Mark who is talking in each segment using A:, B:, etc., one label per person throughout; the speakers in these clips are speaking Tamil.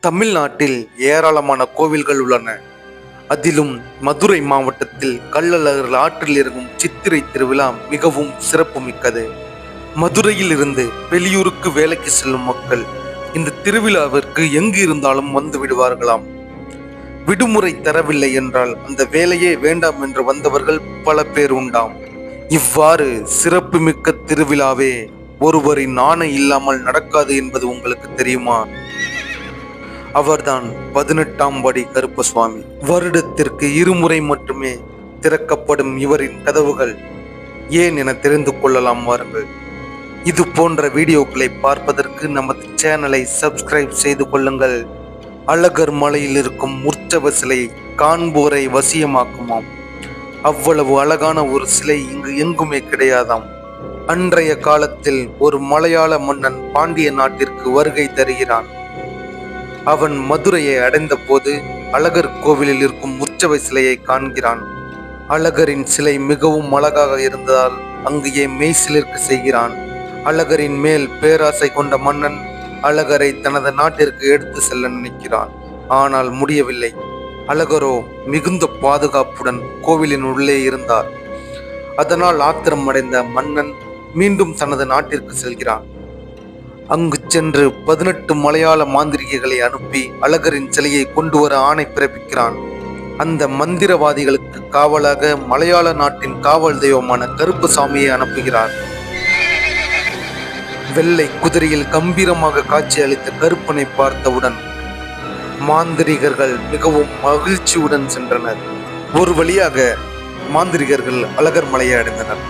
A: தமிழ்நாட்டில் ஏராளமான கோவில்கள் உள்ளன. அதிலும் மதுரை மாவட்டத்தில் கள்ளழகர் ஆற்றில் இருக்கும் சித்திரை திருவிழா மிகவும் சிறப்புமிக்கது. மதுரையில் இருந்து வெளியூருக்கு வேலைக்கு செல்லும் மக்கள் இந்த திருவிழாவிற்கு எங்கு இருந்தாலும் வந்து விடுவார்களாம். விடுமுறை தரவில்லை என்றால் அந்த வேலையே வேண்டாம் என்று வந்தவர்கள் பல பேர் உண்டாம். இவ்வாறு சிறப்புமிக்க திருவிழாவே ஒருவரின் ஆணை இல்லாமல் நடக்காது என்பது உங்களுக்கு தெரியுமா? அவர்தான் பதினெட்டாம் படி கருப்பசுவாமி. வருடத்திற்கு இருமுறை மட்டுமே திறக்கப்படும் இவரின் கதவுகள் ஏன் என தெரிந்து கொள்ளலாம் வாருங்கள். இது போன்ற வீடியோக்களை பார்ப்பதற்கு நமது சேனலை சப்ஸ்கிரைப் செய்து கொள்ளுங்கள். அழகர் மலையில் இருக்கும் உற்சவ சிலை காண்போரை வசியமாக்குமாம். அவ்வளவு அழகான ஒரு சிலை இங்கு எங்குமே கிடையாதாம். அன்றைய காலத்தில் ஒரு மலையாள மன்னன் பாண்டிய நாட்டிற்கு வருகை தருகிறான். அவன் மதுரையை அடைந்த போது அழகர் கோவிலில் இருக்கும் உற்சவ சிலையை காண்கிறான். அழகரின் சிலை மிகவும் அழகாக இருந்ததால் அங்கேயே மெய்சிலிருக்க செய்கிறான். அழகரின் மேல் பேராசை கொண்ட மன்னன் அழகரை தனது நாட்டிற்கு எடுத்து செல்ல நினைக்கிறான். ஆனால் முடியவில்லை. அழகரோ மிகுந்த பாதுகாப்புடன் கோவிலின் உள்ளே இருந்தார். அதனால் ஆத்திரம் அடைந்த மன்னன் மீண்டும் தனது நாட்டிற்கு செல்கிறான். அங்கு சென்று பதினெட்டு மலையாள மாந்திரிகைகளை அனுப்பி அழகரின் சிலையை கொண்டு வர ஆணை பிறப்பிக்கிறான். அந்த மந்திரவாதிகளுக்கு காவலாக மலையாள நாட்டின் காவல் தெய்வமான கருப்புசாமியை அனுப்புகிறார். வெள்ளை குதிரையில் கம்பீரமாக காட்சி அளித்த கருப்பனை பார்த்தவுடன் மாந்திரிகர்கள் மிகவும் மகிழ்ச்சியுடன் சென்றனர். ஒரு வழியாக மாந்திரிகர்கள் அழகர் மலையை அடைந்தனர்.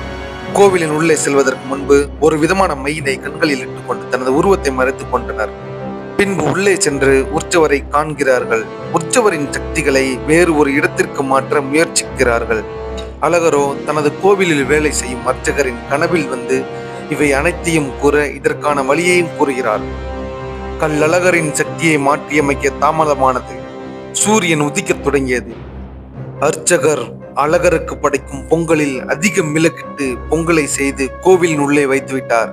A: கோவிலின் உள்ளே செல்வதற்கு முன்பு ஒரு விதமான மையினை கண்களில் இட்டுக்கொண்டு தனது உருவத்தை மறைத்துக் கொண்டனர். பின்பு உள்ளே சென்று உற்சவரை காண்கிறார்கள். உற்சவரின் சக்திகளை வேறு ஒரு இடத்திற்கு மாற்ற முயற்சிக்கிறார்கள். அழகரோ தனது கோவிலில் வேலை செய்யும் அர்ச்சகரின் கனவில் வந்து இவை அனைத்தையும் கூற இதற்கான வழியையும் கூறுகிறார். கல்லழகரின் சக்தியை மாற்றியமைக்க தாமதமானது. சூரியன் உதிக்கத் தொடங்கியது. அர்ச்சகர் அழகருக்கு படைக்கும் பொங்கலில் அதிக மிளகிட்டு பொங்கலை செய்து கோவிலின் உள்ளே வைத்துவிட்டார்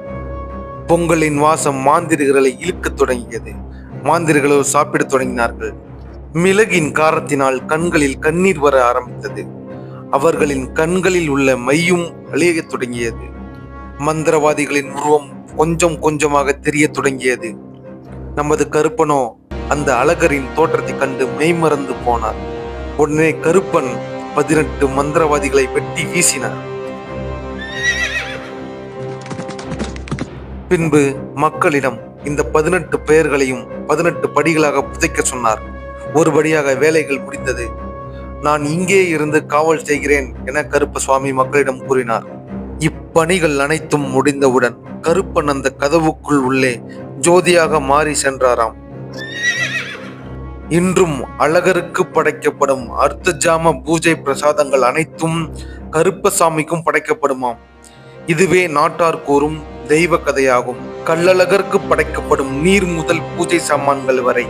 A: பொங்கலின் வாசம் மாந்திரிகளை இழுக்கத் தொடங்கியது. மாந்திரிகளோ சாப்பிடத் தொடங்கினார்கள். மிளகின் காரத்தினால் கண்களில் கண்ணீர் வர ஆரம்பித்தது. அவர்களின் கண்களில் உள்ள மையும் அழியத் தொடங்கியது. மந்திரவாதிகளின் உருவம் கொஞ்சம் கொஞ்சமாக தெரியத் தொடங்கியது. நமது கருப்பனோ அந்த அழகரின் தோற்றத்தை கண்டு மெய்மறந்து போனார். உடனே கருப்பன் பதினெட்டு மந்திரவாதிகளை வெட்டி வீசினார். பின்பு மக்களிடம் இந்த பதினெட்டு பெயர்களையும் பதினெட்டு படிகளாக புதைக்க சொன்னார். ஒரு படியாக வேலைகள் முடிந்தது. நான் இங்கே இருந்து காவல் செய்கிறேன் என கருப்ப சுவாமி மக்களிடம் கூறினார். இப்பணிகள் அனைத்தும் முடிந்தவுடன் கருப்பன் அந்த கதவுக்குள் உள்ளே ஜோதியாக மாறி சென்றாராம். இன்றும் அழகருக்கு படைக்கப்படும் அர்த்தஜாம பூஜை பிரசாதங்கள் அனைத்தும் கருப்பசாமிக்கும் படைக்கப்படுமாம். இதுவே நாட்டார் கூறும் தெய்வ கதையாகும். கள்ளழகருக்கு படைக்கப்படும் நீர் முதல் பூஜை சாமான்கள் வரை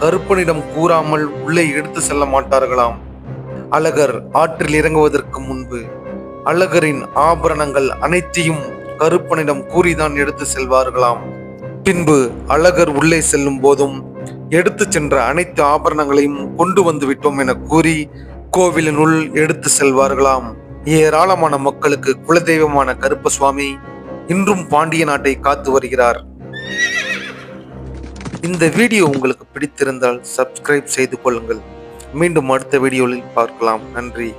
A: கருப்பனிடம் கூறாமல் உள்ளே எடுத்து செல்ல மாட்டார்களாம். அழகர் ஆற்றில் இறங்குவதற்கு முன்பு அழகரின் ஆபரணங்கள் அனைத்தையும் கருப்பனிடம் கூறிதான் எடுத்து செல்வார்களாம். பின்பு அழகர் உள்ளே செல்லும் போதும் எடுத்து சென்ற அனைத்து ஆபரணங்களையும் கொண்டு வந்து விட்டோம் என கூறி கோவிலினுள் எடுத்து செல்வார்களாம். ஏராளமான மக்களுக்கு குலதெய்வமான கருப்ப சுவாமி இன்றும் பாண்டிய நாட்டை காத்து வருகிறார். இந்த வீடியோ உங்களுக்கு பிடித்திருந்தால் சப்ஸ்கிரைப் செய்து கொள்ளுங்கள். மீண்டும் அடுத்த வீடியோவில் பார்க்கலாம். நன்றி.